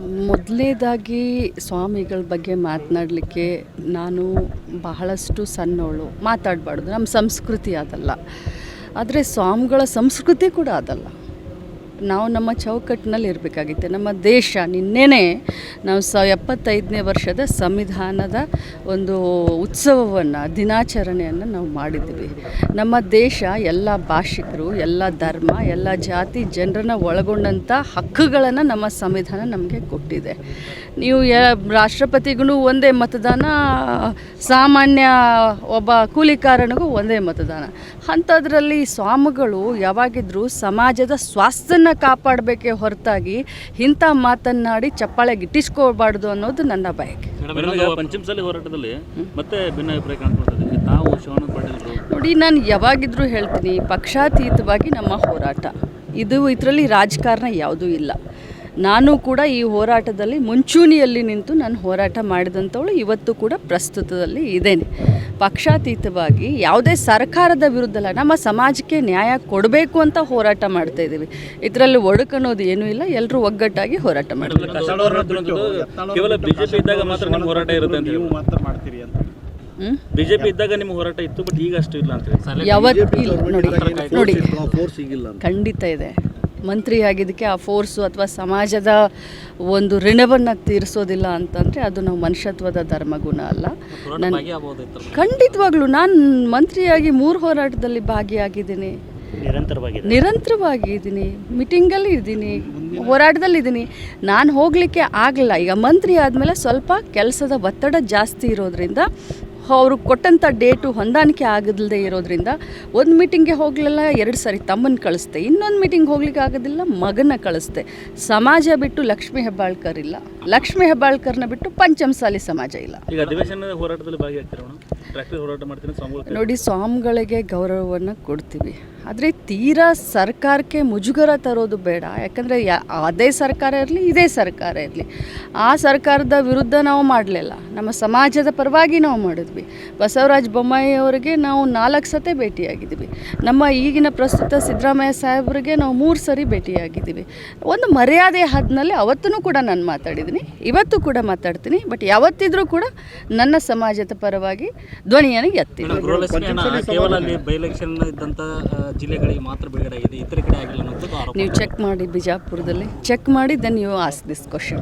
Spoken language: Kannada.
ಮೊದಲನೇದಾಗಿ ಸ್ವಾಮಿಗಳ ಬಗ್ಗೆ ಮಾತನಾಡಲಿಕ್ಕೆ ನಾನು ಬಹಳಷ್ಟು ಸಣ್ಣವಳು. ಮಾತಾಡಬಾರ್ದು. ನಮ್ಮ ಸಂಸ್ಕೃತಿ ಅದಲ್ಲ. ಆದರೆ ಸ್ವಾಮಿಗಳ ಸಂಸ್ಕೃತಿ ಕೂಡ ಅದಲ್ಲ. ನಾವು ನಮ್ಮ ಚೌಕಟ್ಟಿನಲ್ಲಿ ಇರಬೇಕಾಗಿತ್ತು. ನಮ್ಮ ದೇಶ ನಿನ್ನೆನೇ ನಾವು ಸ ಎಪ್ಪತ್ತೈದನೇ ವರ್ಷದ ಸಂವಿಧಾನದ ಒಂದು ಉತ್ಸವವನ್ನು, ದಿನಾಚರಣೆಯನ್ನು ನಾವು ಮಾಡಿದ್ದೀವಿ ನಮ್ಮ ದೇಶ, ಎಲ್ಲ ಭಾಷಿಕರು, ಎಲ್ಲ ಧರ್ಮ, ಎಲ್ಲ ಜಾತಿ ಜನರನ್ನ ಒಳಗೊಂಡಂಥ ಹಕ್ಕುಗಳನ್ನು ನಮ್ಮ ಸಂವಿಧಾನ ನಮಗೆ ಕೊಟ್ಟಿದೆ. ನೀವು ಯ ರಾಷ್ಟ್ರಪತಿಗೂ ಒಂದೇ ಮತದಾನ, ಸಾಮಾನ್ಯ ಒಬ್ಬ ಕೂಲಿಕಾರನಿಗೂ ಒಂದೇ ಮತದಾನ. ಅಂಥದ್ರಲ್ಲಿ ಸ್ವಾಮಿಗಳು ಯಾವಾಗಿದ್ರೂ ಸಮಾಜದ ಸ್ವಾಸ್ಥ್ಯನ ಕಾಪಾಡಬೇಕೇ ಹೊರತಾಗಿ ಇಂಥ ಮಾತನ್ನಾಡಿ ಚಪ್ಪಾಳೆ ಗಿಟ್ಟಿಸ್ಕೋಬಾರ್ದು ಅನ್ನೋದು ನನ್ನ ಬಯಕೆ ಪಂಚಮಸಾಲಿ ಹೋರಾಟದಲ್ಲಿ ಮತ್ತೆ ಭಿನ್ನಾಭಿಪ್ರಾಯ ಕಾಣ್ಕೊಳ್ತದೆ. ತಾವು ಶಿವಾನಂದ ಪಾಟೀಲ್ರು. ನೋಡಿ ನಾನು ಯಾವಾಗಿದ್ರೂ ಹೇಳ್ತೀನಿ ಪಕ್ಷಾತೀತವಾಗಿ ನಮ್ಮ ಹೋರಾಟ. ಇದು ಇದರಲ್ಲಿ ರಾಜಕಾರಣ ಯಾವುದೂ ಇಲ್ಲ. ನಾನು ಕೂಡ ಈ ಹೋರಾಟದಲ್ಲಿ ಮುಂಚೂಣಿಯಲ್ಲಿ ನಿಂತು ನಾನು ಹೋರಾಟ ಮಾಡಿದಂಥವಳು ಇವತ್ತು ಕೂಡ ಪ್ರಸ್ತುತದಲ್ಲಿ ಇದ್ದೇನೆ. ಪಕ್ಷಾತೀತವಾಗಿ ಯಾವುದೇ ಸರ್ಕಾರದ ವಿರುದ್ಧ ಅಲ್ಲ ನಮ್ಮ ಸಮಾಜಕ್ಕೆ ನ್ಯಾಯ ಕೊಡಬೇಕು ಅಂತ ಹೋರಾಟ ಮಾಡ್ತಾ ಇದ್ದೀವಿ. ಇದರಲ್ಲಿ ಒಡಕನ್ನೋದು ಏನೂ ಇಲ್ಲ ಎಲ್ಲರೂ ಒಗ್ಗಟ್ಟಾಗಿ ಹೋರಾಟ ಮಾಡ್ತೀವಿ. ಬಿಜೆಪಿ ಇದ್ದಾಗ ಮಾತ್ರ ನಿಮ್ಮ ಹೋರಾಟ ಇರುತ್ತೆ ಅಂತ ನೀವು ಮಾತ್ರ ಮಾಡ್ತೀರಿ ಅಂತ. ಹ್ಞೂ ಬಿಜೆಪಿ ಇದ್ದಾಗ ನಿಮ್ಮ ಹೋರಾಟ ಇತ್ತು ಬಟ್ ಈಗ ಅಷ್ಟು ಇಲ್ಲ ಅಂತ ನೋಡಿ ನೋಡಿ. ಖಂಡಿತ ಇದೆ. ಮಂತ್ರಿ ಆಗಿದ್ದಕ್ಕೆ ಆ ಫೋರ್ಸು ಅಥವಾ ಸಮಾಜದ ಒಂದು ಋಣವನ್ನು ತೀರಿಸೋದಿಲ್ಲ ಅಂತಂದರೆ ಅದು ನಾವು ಮನುಷ್ಯತ್ವದ ಧರ್ಮಗುಣ ಅಲ್ಲ. ನಾನು ಖಂಡಿತವಾಗ್ಲೂ ನಾನು ಮಂತ್ರಿಯಾಗಿ ಮೂರು ಹೋರಾಟದಲ್ಲಿ ಭಾಗಿಯಾಗಿದ್ದೀನಿ. ನಿರಂತರವಾಗಿ ನಿರಂತರವಾಗಿ ಇದ್ದೀನಿ. ಮೀಟಿಂಗಲ್ಲಿ ಇದ್ದೀನಿ. ಹೋರಾಟದಲ್ಲಿ ಇದ್ದೀನಿ. ನಾನು ಹೋಗಲಿಕ್ಕೆ ಆಗಲ್ಲ ಈಗ ಮಂತ್ರಿ ಆದಮೇಲೆ ಸ್ವಲ್ಪ ಕೆಲಸದ ಒತ್ತಡ ಜಾಸ್ತಿ ಇರೋದ್ರಿಂದ ಅವರು ಕೊಟ್ಟಂಥ ಡೇಟು ಹೊಂದಾಣಿಕೆ ಆಗದಿಲ್ಲದೆ ಇರೋದ್ರಿಂದ ಒಂದು ಮೀಟಿಂಗ್ಗೆ ಹೋಗಲಿಲ್ಲ ಎರಡು ಸರಿ ತಮ್ಮನ್ನು ಕಳಿಸ್ದೆ. ಇನ್ನೊಂದು ಮೀಟಿಂಗ್ ಹೋಗ್ಲಿಕ್ಕೆ ಆಗೋದಿಲ್ಲ ಮಗನ ಕಳಿಸ್ದೆ. ಸಮಾಜ ಬಿಟ್ಟು ಲಕ್ಷ್ಮೀ ಹೆಬ್ಬಾಳ್ಕರ್ ಇಲ್ಲ. ಲಕ್ಷ್ಮೀ ಹೆಬ್ಬಾಳ್ಕರ್ನ ಬಿಟ್ಟು ಪಂಚಮಸಾಲಿ ಸಮಾಜ ಇಲ್ಲ. ಈಗ ಅಧಿವೇಶನ ಹೋರಾಟದಲ್ಲಿ ಭಾಗಿಯಾಗ್ತೀರ ಮೇಡಮ್? ಹೋರಾಟ ಮಾಡ್ತೀನಿ ಸ್ವಾಮಿಗಳು ನೋಡಿ ಸ್ವಾಮಿಗಳಿಗೆ ಗೌರವವನ್ನು ಕೊಡ್ತೀವಿ. ಆದರೆ ತೀರಾ ಸರ್ಕಾರಕ್ಕೆ ಮುಜುಗರ ತರೋದು ಬೇಡ. ಯಾಕಂದರೆ ಯಾ ಅದೇ ಸರ್ಕಾರ ಇರಲಿ ಇದೇ ಸರ್ಕಾರ ಇರಲಿ. ಆ ಸರ್ಕಾರದ ವಿರುದ್ಧ ನಾವು ಮಾಡಲಿಲ್ಲ. ನಮ್ಮ ಸಮಾಜದ ಪರವಾಗಿ ನಾವು ಮಾಡಿದ್ವಿ ಬಸವರಾಜ ಬೊಮ್ಮಾಯಿ ಅವರಿಗೆ ನಾವು ನಾಲ್ಕು ಸತೆ ಭೇಟಿಯಾಗಿದ್ದೀವಿ ನಮ್ಮ ಈಗಿನ ಪ್ರಸ್ತುತ ಸಿದ್ದರಾಮಯ್ಯ ಸಾಹೇಬರಿಗೆ ನಾವು ಮೂರು ಸರಿ ಭೇಟಿಯಾಗಿದ್ದೀವಿ ಒಂದು ಮರ್ಯಾದೆ ಹದ್ನಲ್ಲಿ ಅವತ್ತೂ ಕೂಡ ನಾನು ಮಾತಾಡಿದ್ದೀನಿ. ಇವತ್ತು ಕೂಡ ಮಾತಾಡ್ತೀನಿ. ಬಟ್ ಯಾವತ್ತಿದ್ರೂ ಕೂಡ ನನ್ನ ಸಮಾಜದ ಪರವಾಗಿ ಧ್ವನಿಯನ್ನು ಎತ್ತಿ ಗೃಹಲಕ್ಷ್ಮಿ ಹಣ ಕೇವಲ ಅಲ್ಲಿ ಬೈ ಎಲೆಕ್ಷನ್ ಇದ್ದಂಥ ಜಿಲ್ಲೆಗಳಿಗೆ ಮಾತ್ರ ಬಿಡುಗಡೆ ಆಗಿದೆ. ಇತರ ಕಡೆ ಆಗಿಲ್ಲ ಅನ್ನೋದು ಆರೋಪ. ನೀವು ಚೆಕ್ ಮಾಡಿ ಬಿಜಾಪುರದಲ್ಲಿ. ಚೆಕ್ ಮಾಡಿ then you ask this question.